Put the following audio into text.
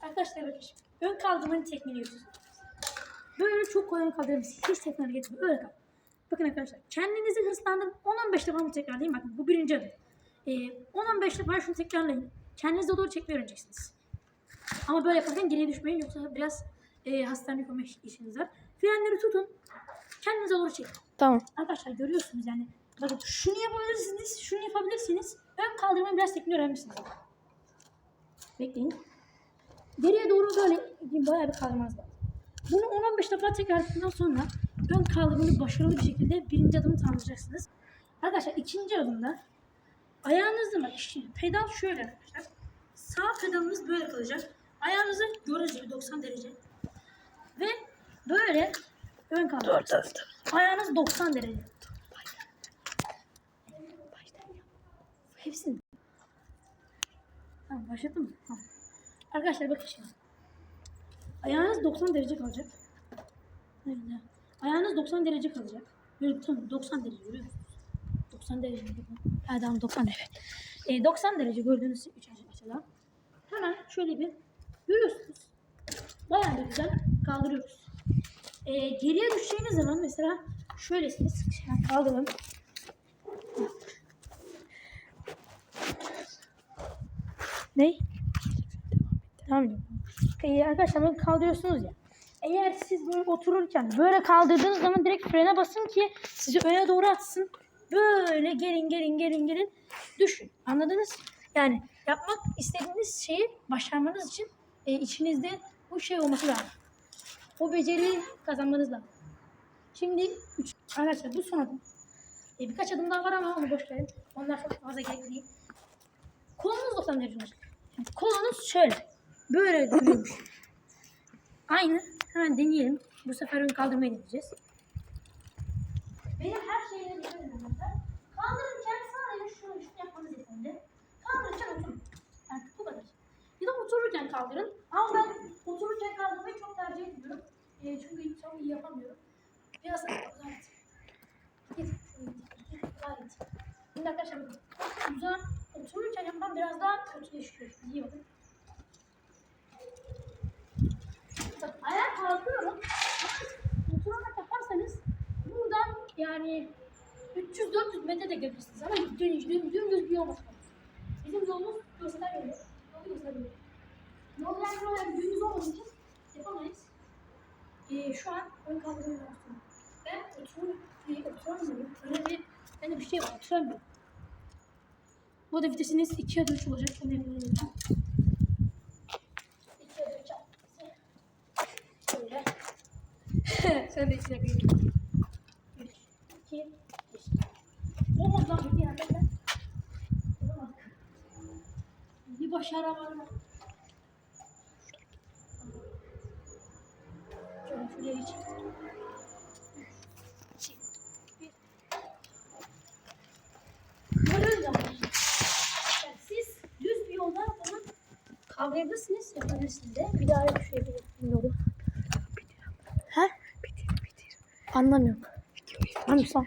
Arkadaşlar bakın. Ön kaldırmanın tekniğini yapıyorsunuz. Böyle çok kolay kaldırabilirsiniz. Hiç tekrar getirmeyin. Öyle kal. Bakın arkadaşlar kendinizi hırslandırın. 10-15 defa bunu tekrarlayın. Bakın bu birinci adım. Ee, 10-15 defa şunu tekrarlayın. Kendinize doğru çekmeyi öğreneceksiniz. Ama böyle yaparken geriye düşmeyin yoksa biraz e, hastaneye koyma iş- işiniz var. Frenleri tutun. Kendinize doğru çekin. Tamam. Arkadaşlar görüyorsunuz yani. Bakın şunu yapabilirsiniz, şunu yapabilirsiniz. Ön kaldırmayı biraz tekniği öğrenmişsiniz. Bekleyin. Geriye doğru böyle bayağı bir kaldırmanız lazım. Bunu 10-15 defa tekrar ettikten sonra ön kaldırmayı başarılı bir şekilde birinci adımı tamamlayacaksınız. Arkadaşlar ikinci adımda ayağınızı bak şimdi pedal şöyle arkadaşlar. Sağ pedalınız böyle kalacak. Ayağınızı gördüğünüz gibi 90 derece. Ve böyle ön kaldıracaksınız. Ayağınız 90 derece. Hepsini. Tamam başladım? Tamam. Arkadaşlar bakın şimdi. Ayağınız 90 derece kalacak. Nerede? Ayağınız 90 derece kalacak. Böyle tamam 90 derece musunuz? 90 derece. Ha tamam 90 derece. E, 90 derece gördüğünüz üç açıdan. Hemen şöyle bir görüyorsunuz. Bayağı da güzel kaldırıyoruz. E, geriye düşeceğiniz zaman mesela şöylesiniz. Şimdi kaldıralım. Ne? Edelim. Ee, arkadaşlar böyle kaldırıyorsunuz ya. Eğer siz böyle otururken böyle kaldırdığınız zaman direkt frene basın ki sizi öne doğru atsın. Böyle gelin gelin gelin gelin düşün. Anladınız? Yani yapmak istediğiniz şeyi başarmanız için e, içinizde bu şey olması lazım. O beceriyi kazanmanız lazım. Şimdi üç, arkadaşlar bu son adım. E, birkaç adım daha var ama onu boş verin. Onlar çok fazla gerekli değil. Kolunuz 90 derece olacak. Kolunuz şöyle. Böyle duruyormuş. Aynı. Hemen deneyelim. Bu sefer ön kaldırmayı deneyeceğiz. Benim her dikkat edin arkadaşlar. Kaldırırken sadece şunu şunu yapmanız yeterli. Kaldırırken oturun. Yani bu kadar. Bir de otururken kaldırın. Ama ben otururken kaldırmayı çok tercih etmiyorum. E, çünkü çok iyi yapamıyorum. Biraz gayet. Git. git. Şimdi arkadaşlar bakın. Güzel otururken yapmam biraz daha kötüleşiyor. İyi bakın. 300-400 metre de gelirsiniz ama dönüş, dönüş, dümdüz bir yol bakın. Bizim yolumuz göstermiyor. Yolu göstermiyor. Yol yani böyle düğümüz olmadığı için yapamayız. Ee, şu an ön kaldırımı yaptım. Ben oturum, e, oturamıyorum. Öyle bir, hani bir şey var, oturamıyorum. Bu da vitesiniz 2 ya da 3 olacak. Eminim ben. 2 ya da 3 Şöyle. Sen de içine bir. 3, 2, 1. Olmadı lan bir yana ben. Bir başaramadım. Şöyle şuraya geç. İki, bir. Böyle zaman. Yani siz düz bir yolda bunu kavrayabilirsiniz, yapabilirsiniz de. Bir daha düşürebilirsiniz yolu. He? Anlamıyorum. Anlamıyorsam.